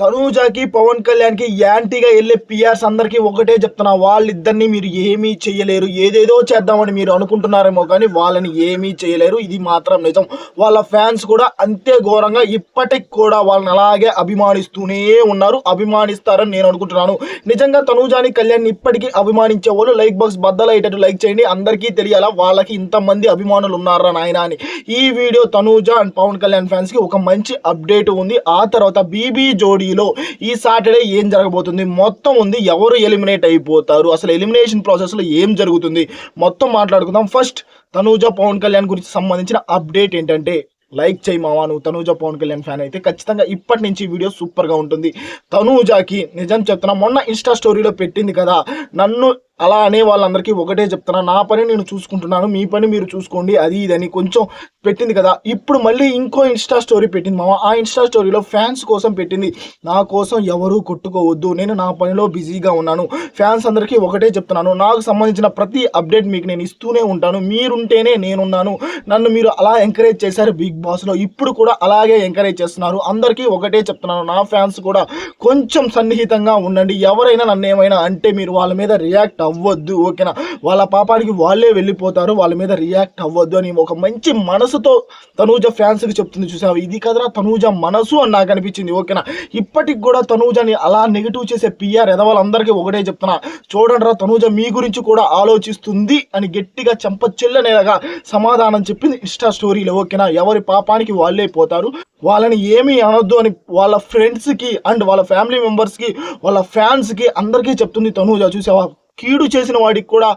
తనూజాకి పవన్ కళ్యాణ్కి యాంటీగా వెళ్ళే పిఆర్స్ అందరికీ ఒకటే చెప్తున్నా. వాళ్ళిద్దరిని మీరు ఏమీ చేయలేరు. ఏదేదో చేద్దామని మీరు అనుకుంటున్నారేమో కానీ వాళ్ళని ఏమీ చేయలేరు. ఇది మాత్రం నిజం. వాళ్ళ ఫ్యాన్స్ కూడా అంతే ఘోరంగా ఇప్పటికి కూడా వాళ్ళని అలాగే అభిమానిస్తూనే ఉన్నారు. అభిమానిస్తారని నేను అనుకుంటున్నాను. నిజంగా తనూజాని కళ్యాణ్ ఇప్పటికీ అభిమానించే వాళ్ళు. లైక్ బాక్స్ బద్దలయ్యేటట్టు లైక్ చేయండి. అందరికీ తెలియాలా వాళ్ళకి ఇంతమంది అభిమానులు ఉన్నారా నాయన అని. ఈ వీడియో తనూజ అండ్ పవన్ కళ్యాణ్ ఫ్యాన్స్కి ఒక మంచి అప్డేట్ ఉంది. ఆ తర్వాత బీబీ జోడీలో ఈ సాటర్డే ఏం జరగబోతుంది? మొత్తం ఉంది ఎవరు ఎలిమినేట్ అయిపోతారు? అసలు ఎలిమినేషన్ ప్రాసెస్లో ఏం జరుగుతుంది? మొత్తం మాట్లాడుకుందాం. ఫస్ట్ తనూజ పవన్ కళ్యాణ్ గురించి సంబంధించిన అప్డేట్ ఏంటంటే లైక్ చేయి మావా నువ్వు తనూజ పవన్ కళ్యాణ్ ఫ్యాన్ అయితే ఖచ్చితంగా ఇప్పటి నుంచి వీడియో సూపర్గా ఉంటుంది. తనూజాకి నిజం చెప్తున్నా మొన్న ఇన్స్టా స్టోరీలో పెట్టింది కదా నన్ను అలా అనే వాళ్ళందరికీ ఒకటే చెప్తున్నా నా పని నేను చూసుకుంటున్నాను మీ పని మీరు చూసుకోండి అది ఇదని కొంచెం పెట్టింది కదా. ఇప్పుడు మళ్ళీ ఇంకో ఇన్స్టా స్టోరీ పెట్టింది మామ. ఆ ఇన్స్టా స్టోరీలో ఫ్యాన్స్ కోసం పెట్టింది. నా కోసం ఎవరూ కొట్టుకోవద్దు. నేను నా పనిలో బిజీగా ఉన్నాను. ఫ్యాన్స్ అందరికీ ఒకటే చెప్తున్నాను. నాకు సంబంధించిన ప్రతి అప్డేట్ మీకు నేను ఇస్తూనే ఉంటాను. మీరుంటేనే నేనున్నాను. నన్ను మీరు అలా ఎంకరేజ్ చేశారు బిగ్ బాస్లో ఇప్పుడు కూడా అలాగే ఎంకరేజ్ చేస్తున్నారు. అందరికీ ఒకటే చెప్తున్నాను. నా ఫ్యాన్స్ కూడా కొంచెం సన్నిహితంగా ఉండండి. ఎవరైనా నన్ను ఏమైనా అంటే మీరు వాళ్ళ మీద రియాక్ట్ అవ్వద్దు ఓకేనా? వాళ్ళ పాపానికి వాళ్ళే వెళ్ళిపోతారు వాళ్ళ మీద రియాక్ట్ అవ్వద్దు అని ఒక మంచి మనసుతో తనూజ ఫ్యాన్స్కి చెప్తుంది చూసావు? ఇది కదరా తనూజ మనసు అని నాకు అనిపించింది ఓకేనా? ఇప్పటికి కూడా తనూజని అలా నెగిటివ్ చేసే పిఆర్ ఎదవాళ్ళందరికీ ఒకటే చెప్తున్నా. చూడండి రా తనూజ మీ గురించి కూడా ఆలోచిస్తుంది అని గట్టిగా చెంపచెల్లనేలాగా సమాధానం చెప్పింది ఇన్స్టా స్టోరీలో ఓకేనా? ఎవరి పాపానికి వాళ్ళే పోతారు వాళ్ళని ఏమీ అనొద్దు అని వాళ్ళ ఫ్రెండ్స్కి అండ్ వాళ్ళ ఫ్యామిలీ మెంబర్స్కి వాళ్ళ ఫ్యాన్స్కి అందరికీ చెప్తుంది తనూజ చూసావా? కీడు చేసిన వాడికి కూడా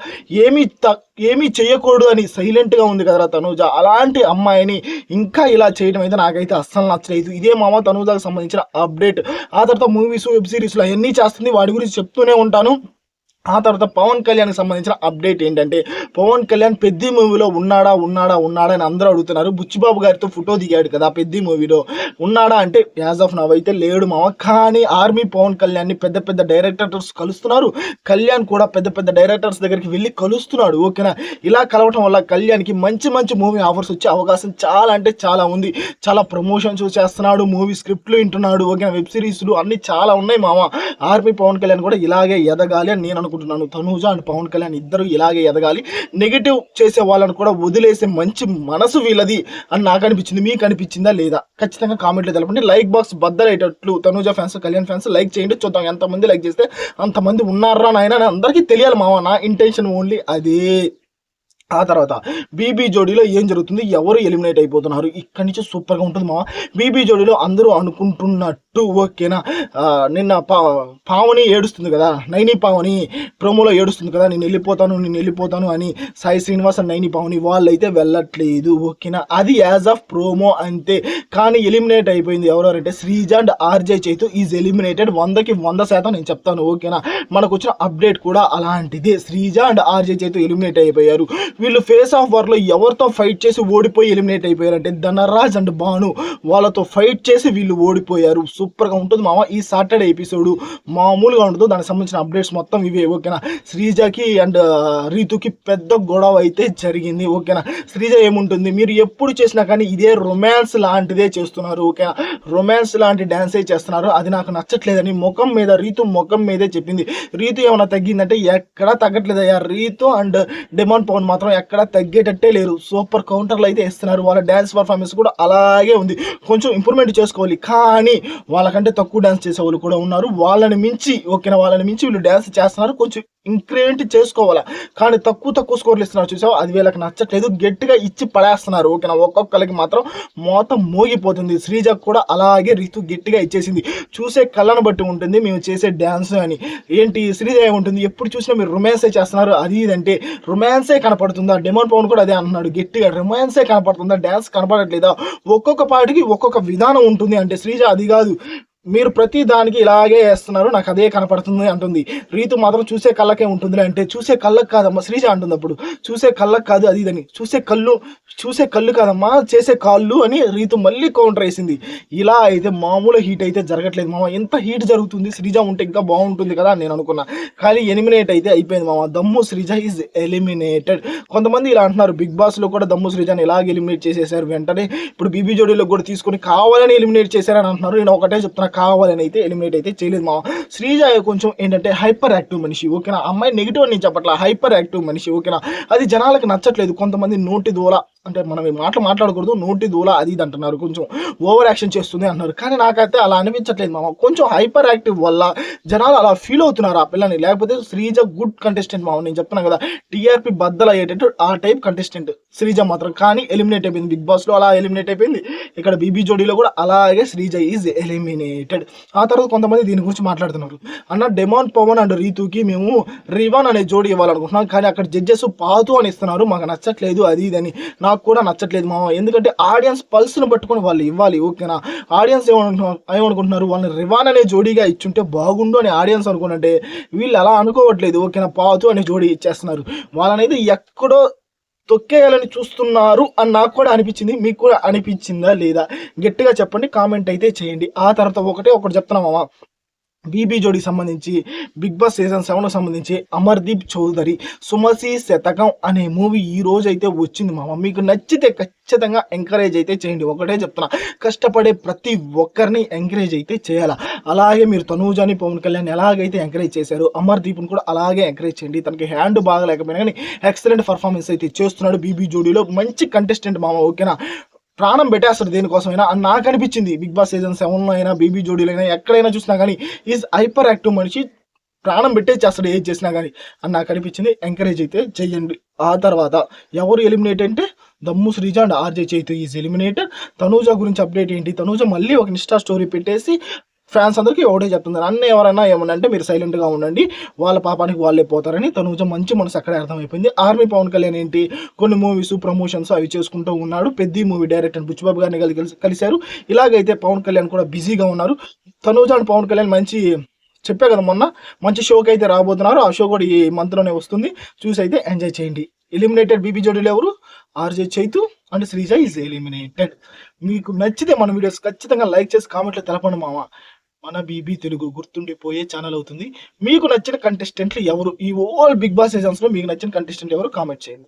ఏమీ త ఏమీ చేయకూడదు అని సైలెంట్గా ఉంది కదరా తనూజ. అలాంటి అమ్మాయిని ఇంకా ఇలా చేయడం అయితే నాకైతే అస్సలు నచ్చలేదు. ఇదే మామ తనూజాకు సంబంధించిన అప్డేట్. ఆ తర్వాత మూవీస్ వెబ్ సిరీస్లో అవన్నీ చేస్తుంది. వాడి గురించి చెప్తూనే ఉంటాను. ఆ తర్వాత పవన్ కళ్యాణ్కి సంబంధించిన అప్డేట్ ఏంటంటే పవన్ కళ్యాణ్ పెద్ద మూవీలో ఉన్నాడా ఉన్నాడా ఉన్నాడా అని అందరూ అడుగుతున్నారు. బుచ్చిబాబు గారితో ఫోటో దిగాడు కదా పెద్ద మూవీలో. ఉన్నాడా అంటే యాజ్ ఆఫ్ నవ్ అయితే లేడు మామ. కానీ ఆర్మీ పవన్ కళ్యాణ్ని పెద్ద పెద్ద డైరెక్టర్స్ కలుస్తున్నారు. కళ్యాణ్ కూడా పెద్ద పెద్ద డైరెక్టర్స్ దగ్గరికి వెళ్ళి కలుస్తున్నాడు ఓకేనా? ఇలా కలవటం వల్ల కళ్యాణ్కి మంచి మంచి మూవీ ఆఫర్స్ వచ్చే అవకాశం చాలా అంటే చాలా ఉంది. చాలా ప్రమోషన్స్ చేస్తున్నాడు మూవీ స్క్రిప్ట్లు వింటున్నాడు ఓకేనా? వెబ్ సిరీస్లు అన్నీ చాలా ఉన్నాయి మామ. ఆర్మీ పవన్ కళ్యాణ్ కూడా ఇలాగే ఎదగాలి అని నేను అనుకుంటున్నాను తనూజ అండ్ పవన్ కళ్యాణ్ ఇద్దరు ఇలాగే ఎదగాలి. నెగిటివ్ చేసే వాళ్ళని కూడా వదిలేసే మంచి మనసు వీళ్ళది అని నాకు అనిపించింది. మీకు అనిపించిందా లేదా? ఖచ్చితంగా కామెంట్లో తెలపండి. Like box బద్దలయ్యేటట్లు Tanuja fans Kalyan fans like చేయండి. చూద్దాం ఎంతమంది లైక్ చేస్తే అంతమంది ఉన్నారా నాయన అందరికీ తెలియాలి మామ నా ఇంటెన్షన్ ఓన్లీ అదే. ఆ తర్వాత బీబీ జోడీలో ఏం జరుగుతుంది? ఎవరు ఎలిమినేట్ అయిపోతున్నారు? ఇక్కడి నుంచి సూపర్గా ఉంటుంది మామ. బీబీ జోడీలో అందరూ అనుకుంటున్నట్టు ఓకేనా? నిన్న పా పావని ఏడుస్తుంది కదా? నైని పావని ప్రోమోలో ఏడుస్తుంది కదా? నేను వెళ్ళిపోతాను నేను వెళ్ళిపోతాను అని సాయి శ్రీనివాస్ అండ్ నైని పావని వాళ్ళైతే వెళ్ళట్లేదు ఓకేనా? అది యాజ్ ఆఫ్ ప్రోమో అంతే. కానీ ఎలిమినేట్ అయిపోయింది ఎవరెవరంటే Sreeja and RJ Chaitu is eliminated. వందకి వంద శాతం నేను చెప్తాను ఓకేనా? మనకు వచ్చిన అప్డేట్ కూడా అలాంటిదే. Sreeja and RJ Chaitu eliminate అయిపోయారు. వీళ్ళు ఫేస్ ఆఫ్ వార్లో ఎవరితో ఫైట్ చేసి ఓడిపోయి ఎలిమినేట్ అయిపోయారంటే ధనరాజ్ అండ్ భాను. వాళ్ళతో ఫైట్ చేసి వీళ్ళు ఓడిపోయారు. సూపర్గా ఉంటుంది మామ ఈ సాటర్డే ఎపిసోడ్. మామూలుగా ఉండదు. దానికి సంబంధించిన అప్డేట్స్ మొత్తం ఇవే ఓకేనా? శ్రీజకి అండ్ రీతుకి పెద్ద గొడవ అయితే జరిగింది ఓకేనా? శ్రీజ ఏముంటుంది? మీరు ఎప్పుడు చేసినా కానీ ఇదే రొమాన్స్ లాంటిదే చేస్తున్నారు ఓకేనా? రొమాన్స్ లాంటి డ్యాన్సే చేస్తున్నారు. అది నాకు నచ్చట్లేదని ముఖం మీద రీతు ముఖం మీదే చెప్పింది. రీతు ఏమైనా తగ్గిందంటే ఎక్కడా తగ్గట్లేదయ్యా. రీతు అండ్ డిమాండ్ పవన్ మాత్రం ఎక్కడ తగ్గేటట్టే లేరు. సూపర్ కౌంటర్లు అయితే ఇస్తున్నారు వాళ్ళ డ్యాన్స్ పర్ఫార్మెన్స్ కూడా అలాగే ఉంది. కొంచెం ఇంప్రూవ్మెంట్ చేసుకోవాలి. కానీ వాళ్ళకంటే తక్కువ డ్యాన్స్ చేసే వాళ్ళు కూడా ఉన్నారు. వాళ్ళని మించి ఓకేనా? వాళ్ళని మించి వీళ్ళు డ్యాన్స్ చేస్తున్నారు. కొంచెం ఇంక్రిమెంట్ చేసుకోవాలా? కానీ తక్కువ తక్కువ స్కోర్లు ఇస్తున్నారు. చూసావు? అది వీళ్ళకి నచ్చట్లేదు. గట్టిగా ఇచ్చి పడేస్తున్నారు. ఓకేనా? ఒక్కొక్కరికి మాత్రం మోతం మోగిపోతుంది. శ్రీజకు కూడా అలాగే రితు గట్టిగా ఇచ్చేసింది. చూసే కళ్ళను బట్టి ఉంటుంది. మేము చేసే డ్యాన్స్ అని. ఏంటి? శ్రీజ ఉంటుంది ఎప్పుడు చూసినా మీరు రొమాన్సే చేస్తున్నారు. అది ఇదంటే రొమాన్సే కనపడుతుంది. డెమోన్ పవన్ కూడా అదే అంటున్నాడు. గట్టిగా రొమాన్సే కనపడుతుందా? డ్యాన్స్ కనపడట్లేదా? ఒక్కొక్క పాటికి ఒక్కొక్క విధానం ఉంటుంది అంటే శ్రీజ అది కాదు. మీరు ప్రతి దానికి ఇలాగే వేస్తున్నారు నాకు అదే కనపడుతుంది అంటుంది. రీతు మాత్రం చూసే కళ్ళకే ఉంటుంది అంటే చూసే కళ్ళకు కాదమ్మా శ్రీజ అంటుంది అప్పుడు. చూసే కళ్ళకు కాదు అది ఇదని. చూసే కళ్ళు చూసే కళ్ళు కాదమ్మా చేసే కాళ్ళు అని రీతు మళ్ళీ కౌంటర్ వేసింది. ఇలా అయితే మామూలు హీట్ అయితే జరగట్లేదు మామ. ఎంత హీట్ జరుగుతుంది శ్రీజ ఉంటే ఇంకా బాగుంటుంది కదా నేను అనుకున్నా. కానీ ఎలిమినేట్ అయితే అయిపోయింది మామ. దమ్ము శ్రీజ ఈజ్ ఎలిమినేటెడ్ కొంతమంది ఇలా అంటున్నారు బిగ్ బాస్లో కూడా దమ్ము శ్రీజాని ఎలాగ ఎలిమినేట్ చేసేసారు. వెంటనే ఇప్పుడు బీబీ జోడీలో కూడా తీసుకొని కావాలని ఎలిమినేట్ చేశారని అంటున్నారు. నేను ఒకటే చెప్తున్నా కావాలని అయితే ఎలిమినేట్ అయితే చేయలేదు మా శ్రీజ కొంచెం ఏంటంటే హైపర్ యాక్టివ్ మనిషి ఓకేనా? అమ్మాయి నెగిటివ్ అని చెప్పట్లా హైపర్ యాక్టివ్ మనిషి ఓకేనా? అది జనాలకు నచ్చట్లేదు. కొంతమంది నోటి దూల అంటే మనం ఈ మాటలు మాట్లాడకూడదు నోటి దూల అది ఇది అంటున్నారు కొంచెం ఓవర్ యాక్షన్ చేస్తుంది అంటున్నారు. కానీ నాకైతే అలా అనిపించట్లేదు మామ. కొంచెం హైపర్ యాక్టివ్ వల్ల జనాలు అలా ఫీల్ అవుతున్నారు ఆ పిల్లని. లేకపోతే శ్రీజ గుడ్ కంటెస్టెంట్ మామ. నేను చెప్తున్నా కదా టీఆర్పీ బద్దలు అయ్యేటట్టు ఆ టైప్ కంటెస్టెంట్ శ్రీజ మాత్రం. కానీ ఎలిమినేట్ అయిపోయింది బిగ్ బాస్లో అలా ఎలిమినేట్ అయిపోయింది. ఇక్కడ బీబీ జోడీలో కూడా అలాగే శ్రీజ ఈజ్ ఎలిమినేటెడ్ ఆ తర్వాత కొంతమంది దీని గురించి మాట్లాడుతున్నారు. అన్న డెమాన్ పవన్ అండ్ రీతుకి మేము రివాన్ అనే జోడీ ఇవ్వాలనుకుంటున్నాం. కానీ అక్కడ జడ్జెస్ పాతు అని ఇస్తున్నారు. మాకు నచ్చట్లేదు అది ఇది అని. నాకు కూడా నచ్చట్లేదు మామ. ఎందుకంటే ఆడియన్స్ పల్స్ను పట్టుకొని వాళ్ళు ఇవ్వాలి ఓకేనా? ఆడియన్స్ ఏమనుకుంటున్నారు ఏమనుకుంటున్నారు? వాళ్ళని రివాన్ అనే జోడీగా ఇచ్చుంటే బాగుండు అని ఆడియన్స్ అనుకున్నట్టే వీళ్ళు అలా అనుకోవట్లేదు ఓకేనా? పాతు అనే జోడీ ఇచ్చేస్తున్నారు. వాళ్ళనైతే ఎక్కడో తొక్కేయాలని చూస్తున్నారు అని నాకు కూడా అనిపించింది. మీకు కూడా అనిపించిందా లేదా? గట్టిగా చెప్పండి కామెంట్ అయితే చేయండి. ఆ తర్వాత ఒకటే ఒకటి చెప్తున్నా మామ. బీబీ జోడీ సంబంధించి బిగ్ బాస్ సీజన్ సెవెన్ సంబంధించి అమర్దీప్ చౌదరి సుమసి శతకం అనే మూవీ ఈ రోజు అయితే వచ్చింది మామ. మీకు నచ్చితే ఖచ్చితంగా ఎంకరేజ్ అయితే చేయండి. ఒకటే చెప్తున్నా కష్టపడే ప్రతి ఒక్కరిని ఎంకరేజ్ అయితే చేయాలి? అలాగే మీరు తనూజాని పవన్ కళ్యాణ్ ఎలాగైతే ఎంకరేజ్ చేశారు అమర్దీప్ని కూడా అలాగే ఎంకరేజ్ చేయండి. తనకి హ్యాండ్ బాగా లేకపోయినా కానీ ఎక్సలెంట్ పర్ఫార్మెన్స్ అయితే చేస్తున్నాడు బీబీ జోడీలో. మంచి కంటెస్టెంట్ మామ ఓకేనా? ప్రాణం పెట్టేస్తాడు దేనికోసమైనా. అని నాకు అనిపించింది. బిగ్ బాస్ సీజన్ సెవెన్లో అయినా బీబీ జోడీలో అయినా ఎక్కడైనా చూసినా కానీ ఈజ్ హైపర్ యాక్టివ్ మనిషి ప్రాణం పెట్టేసేస్తాడు ఏది చేసినా కానీ అని నాకు అనిపించింది. ఎంకరేజ్ అయితే చెయ్యండి ఆ తర్వాత ఎవరు ఎలిమినేట్ అంటే దమ్ము Sreeja and RJ Chaitu is eliminated. Tanuja గురించి అప్డేట్ ఏంటి? తనూజ మళ్ళీ ఒక ఇన్స్టా స్టోరీ పెట్టేసి ఫ్యాన్స్ అందరికీ ఒకటే చెప్తున్నారు అన్న ఎవరైనా ఏమన్నా అంటే మీరు సైలెంట్గా ఉండండి. వాళ్ళ పాపానికి వాళ్ళే పోతారని తనూజ మంచి మనసు అక్కడే అర్థమైపోయింది. ఆర్మీ పవన్ కళ్యాణ్ ఏంటి? కొన్ని మూవీస్ ప్రమోషన్స్ అవి చేసుకుంటూ ఉన్నాడు. పెద్ద మూవీ డైరెక్టర్ బుచ్చిబాబు గారిని కలిసి కలిశారు. ఇలాగైతే పవన్ కళ్యాణ్ కూడా బిజీగా ఉన్నారు. తనూజ అండ్ పవన్ కళ్యాణ్ మంచి చెప్పే కదా మొన్న. మంచి షోకి అయితే రాబోతున్నారు. ఆ షో కూడా ఈ మంత్లోనే వస్తుంది. చూసి అయితే ఎంజాయ్ చేయండి. ఎలిమినేటెడ్ బీబీ జోడీలు ఎవరు? RJ Chaitu and Sreeja is eliminated మీకు నచ్చితే మన వీడియోస్ ఖచ్చితంగా లైక్ చేసి కామెంట్లో తెలపండి మామ. మన బీబీ తెలుగు గుర్తుండిపోయే ఛానల్ అవుతుంది. మీకు నచ్చిన కంటెస్టెంట్లు ఎవరు? ఈ ఓల్ బిగ్ బాస్ సీజన్స్లో మీకు నచ్చిన కంటెస్టెంట్ ఎవరు? కామెంట్ చేయండి.